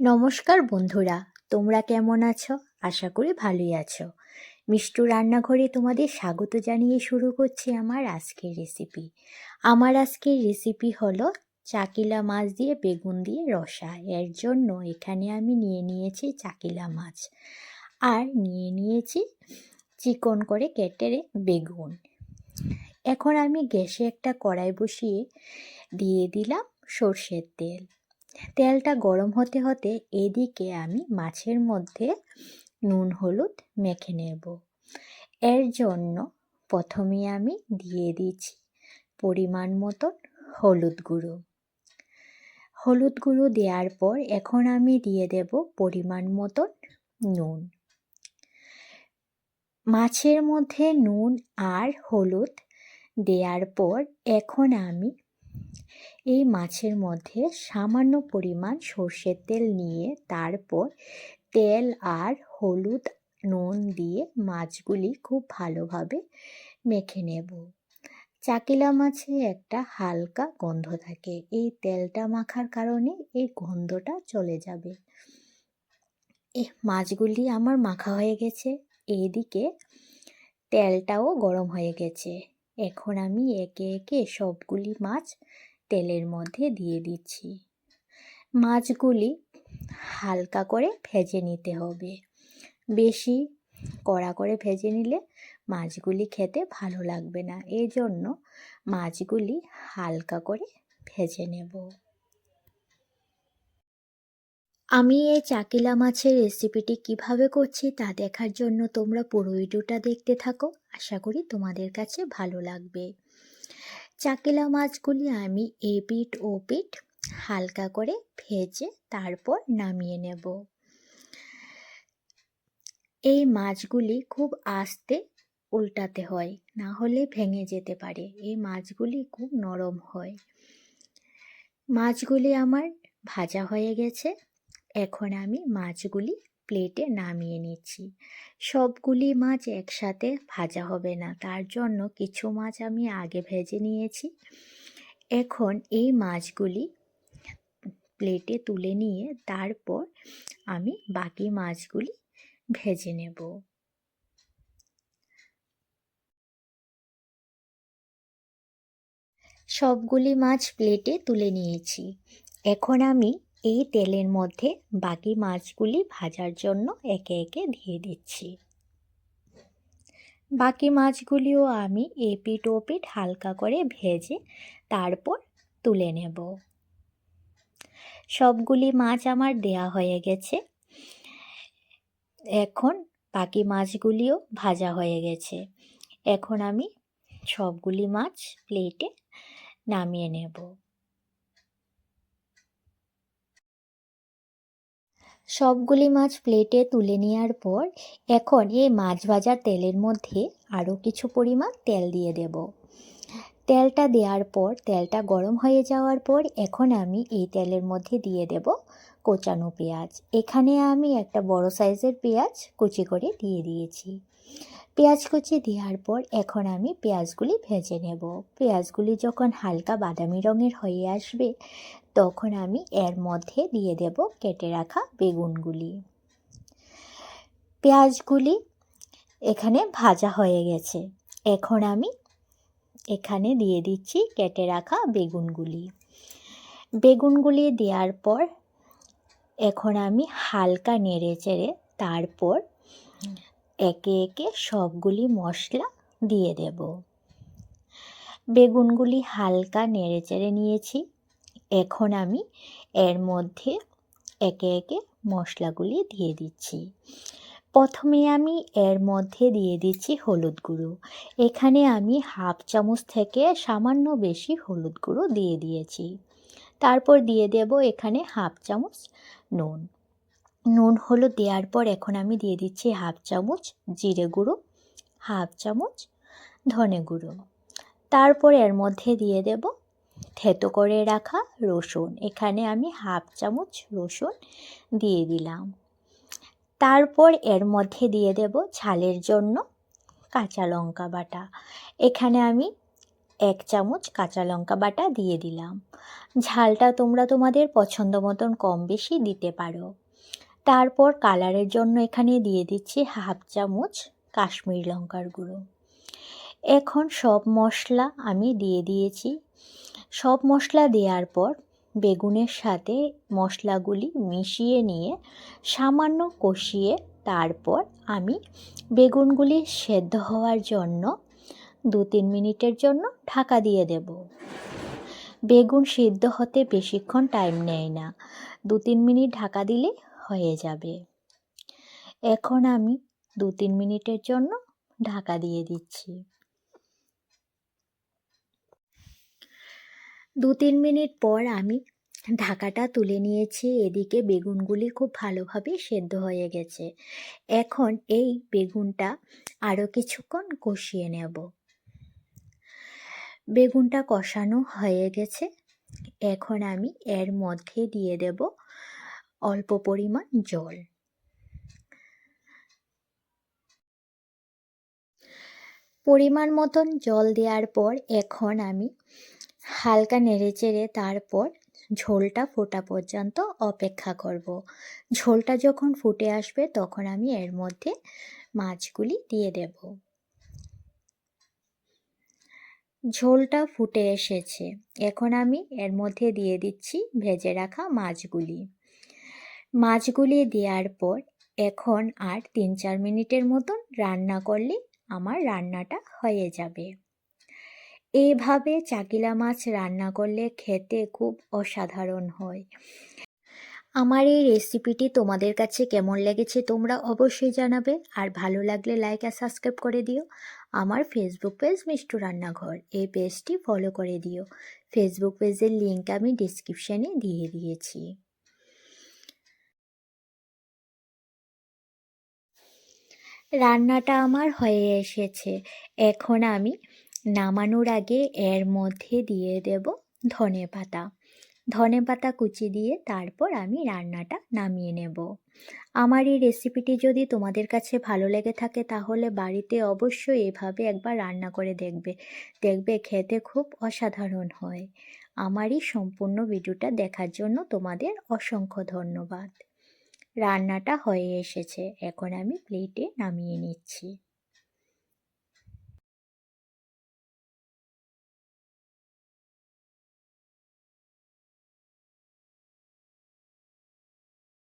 নমস্কার বন্ধুরা, তোমরা কেমন আছো? আশা করি ভালোই আছো। মিষ্টু রান্নাঘরে তোমাদের স্বাগত জানিয়ে শুরু করছি আমার আজকের রেসিপি আমার আজকের রেসিপি হলো চাকিলা মাছ দিয়ে বেগুন দিয়ে রসা। এর জন্য এখানে আমি নিয়ে নিয়েছি চাকিলা মাছ। আর নিয়ে নিয়েছি চিকন করে কেটে বেগুন। এখন আমি গ্যাসে একটা কড়াই বসিয়ে দিয়ে দিলাম সর্ষের তেল। তেলটা গরম হতে হতে এদিকে আমি মাছের মধ্যে নুন, হলুদ মেখে নেব। এর জন্য প্রথমে আমি দিয়ে দিচ্ছি পরিমাণ মতন হলুদ গুঁড়ো। হলুদ গুঁড়ো দেওয়ার পর এখন আমি দিয়ে দেব পরিমাণ মতন নুন। মাছের মধ্যে নুন আর হলুদ দেওয়ার পর এখন আমি এই মাছের মধ্যে সামান্য পরিমাণ সর্ষের তেল নিয়ে তারপর তেল আর হলুদ নুন দিয়ে মাছগুলি খুব ভালোভাবে মেখে নেব। চাকিলা মাছে একটা হালকা গন্ধ থাকে। এই তেলটা মাখার কারণে এই গন্ধটা চলে যাবে। এই মাছগুলি আমার মাখা হয়ে গেছে। এইদিকে তেলটাও গরম হয়ে গেছে। এখন আমি একে একে সবগুলি মাছ তেলের মধ্যে দিয়ে দিচ্ছি। মাছগুলি হালকা করে ভেজে নিতে হবে। বেশি কড়া করে ভেজে নিলে মাছগুলি খেতে ভালো লাগবে না। এই জন্য মাছগুলি হালকা করে ভেজে নেব। আমি এই চাকিলা মাছের রেসিপিটি কীভাবে করছি তা দেখার জন্য তোমরা পুরো ভিডিওটা দেখতে থাকো। আশা করি তোমাদের কাছে ভালো লাগবে। চাকিলা মাছগুলি আমি এ পিঠ ও পিঠ হালকা করে ভেজে তারপর নামিয়ে নেব। এই মাছগুলি খুব আস্তে উল্টাতে হয়, না হলে ভেঙে যেতে পারে। এই মাছগুলি খুব নরম হয়। মাছগুলি আমার ভাজা হয়ে গেছে। এখন আমি মাছগুলি প্লেটে নামিয়ে নিচ্ছি। সবগুলি মাছ একসাথে ভাজা হবে না, তার জন্য কিছু মাছ আমি আগে ভেজে নিয়েছি। এখন এই মাছগুলি প্লেটে তুলে নিয়ে তারপর আমি বাকি মাছগুলি ভেজে নেব। সবগুলি মাছ প্লেটে তুলে নিয়েছি। এখন আমি এই তেলের মধ্যে বাকি মাছগুলি ভাজার জন্য একে একে দিয়ে দিচ্ছি। বাকি মাছগুলিও আমি এপিট ওপিট হালকা করে ভেজে তারপর তুলে নেব। সবগুলি মাছ আমার দেয়া হয়ে গেছে। এখন বাকি মাছগুলিও ভাজা হয়ে গেছে। এখন আমি সবগুলি মাছ প্লেটে নামিয়ে নেব। সবগুলি মাছ প্লেটে তুলে নেওয়ার পর এখন এই মাছ ভাজা তেলের মধ্যে আরও কিছু পরিমাণ তেল দিয়ে দেব। তেলটা দেওয়ার পর, তেলটা গরম হয়ে যাওয়ার পর এখন আমি এই তেলের মধ্যে দিয়ে দেব কোচানো পেঁয়াজ। এখানে আমি একটা বড় সাইজের পেঁয়াজ কুচি করে দিয়ে দিয়েছি। পেঁয়াজ কুচি দেওয়ার পর এখন আমি পেঁয়াজগুলি ভেজে নেব। পেঁয়াজগুলি যখন হালকা বাদামি রঙের হয়ে আসবে, তখন আমি এর মধ্যে দিয়ে দেব কেটে রাখা বেগুনগুলি। পেঁয়াজগুলি এখানে ভাজা হয়ে গেছে। এখন আমি এখানে দিয়ে দিচ্ছি কেটে রাখা বেগুনগুলি। বেগুনগুলি দেওয়ার পর এখন আমি হালকা নেড়ে চেড়ে তারপর একে একে সবগুলি মশলা দিয়ে দেব। বেগুনগুলি হালকা নেড়ে চেড়ে নিয়েছি। এখন আমি এর মধ্যে একে একে মশলাগুলি দিয়ে দিচ্ছি। প্রথমে আমি এর মধ্যে দিয়ে দিচ্ছি হলুদ গুঁড়ো। এখানে আমি হাফ চামচ থেকে সামান্য বেশি হলুদ গুঁড়ো দিয়ে দিয়েছি। তারপর দিয়ে দেব এখানে হাফ চামচ নুন। নুন, হলুদ দেওয়ার পর এখন আমি দিয়ে দিচ্ছি হাফ চামচ জিরে গুঁড়ো, হাফ চামচ ধনে গুঁড়ো। তারপর এর মধ্যে দিয়ে দেব থেতো করে রাখা রসুন। এখানে আমি হাফ চামচ রসুন দিয়ে দিলাম। তারপর এর মধ্যে দিয়ে দেব ঝালের জন্য কাঁচা লঙ্কা বাটা। এখানে আমি এক চামচ কাঁচা লঙ্কা বাটা দিয়ে দিলাম। ঝালটা তোমরা তোমাদের পছন্দ মতন কম বেশি দিতে পারো। তারপর কালারের জন্য এখানে দিয়ে দিচ্ছি হাফ চামচ কাশ্মীর লঙ্কার গুঁড়ো। এখন সব মশলা আমি দিয়ে দিয়েছি। সব মশলা দেওয়ার পর বেগুনের সাথে মশলাগুলি মিশিয়ে নিয়ে সামান্য কষিয়ে তারপর আমি বেগুনগুলি সেদ্ধ হওয়ার জন্য দু তিন মিনিটের জন্য ঢাকা দিয়ে দেব। বেগুন সিদ্ধ হতে বেশিক্ষণ টাইম নেয় না। দু তিন মিনিট ঢাকা দিলে হয়ে যাবে। এখন আমি দু তিন মিনিটের জন্য ঢাকা দিয়ে দিচ্ছি। দু তিন মিনিট পর আমি ঢাকাটা তুলে নিয়েছি। এদিকে বেগুনগুলি খুব ভালোভাবে সেদ্ধ হয়ে গেছে। এখন এই বেগুনটা আরও কিছুক্ষণ কষিয়ে নেব। বেগুনটা কষানো হয়ে গেছে। এখন আমি এর মধ্যে দিয়ে দেব অল্প পরিমাণ জল। পরিমাণ মতন জল দেওয়ার পর এখন আমি হালকা নেড়েচেড়ে তারপর ঝোলটা ফোটা পর্যন্ত অপেক্ষা করব। ঝোলটা যখন ফুটে আসবে তখন আমি এর মধ্যে মাছগুলি দিয়ে দেব। ঝোলটা ফুটে এসেছে। এখন আমি এর মধ্যে দিয়ে দিচ্ছি ভেজে রাখা মাছগুলি। মাছগুলি দেওয়ার পর এখন আর তিন চার মিনিটের মতন রান্না করলে আমার রান্নাটা হয়ে যাবে। এইভাবে চাকিলা মাছ রান্না করলে খেতে খুব অসাধারণ হয়। আমার এই রেসিপিটি তোমাদের কাছে কেমন লেগেছে তোমরা অবশ্যই জানাবে। আর ভালো লাগলে লাইক আর সাবস্ক্রাইব করে দিও। আমার ফেসবুক পেজ মিষ্টু রান্নাঘর এই পেজটি ফলো করে দিও। ফেসবুক পেজের লিঙ্ক আমি ডিসক্রিপশানে দিয়ে দিয়েছি। রান্নাটা আমার হয়ে এসেছে। এখন আমি নামানোর আগে এর মধ্যে দিয়ে দেব ধনে পাতা। ধনে পাতা কুচি দিয়ে তারপর আমি রান্নাটা নামিয়ে নেব। আমার এই রেসিপিটি যদি তোমাদের কাছে ভালো লেগে থাকে তাহলে বাড়িতে অবশ্যই এভাবে একবার রান্না করে দেখবে। দেখবে খেতে খুব অসাধারণ হয়। আমারই সম্পূর্ণ ভিডিওটা দেখার জন্য তোমাদের অসংখ্য ধন্যবাদ। রান্নাটা হয়ে এসেছে। এখন আমি প্লেটে নামিয়ে নিচ্ছি।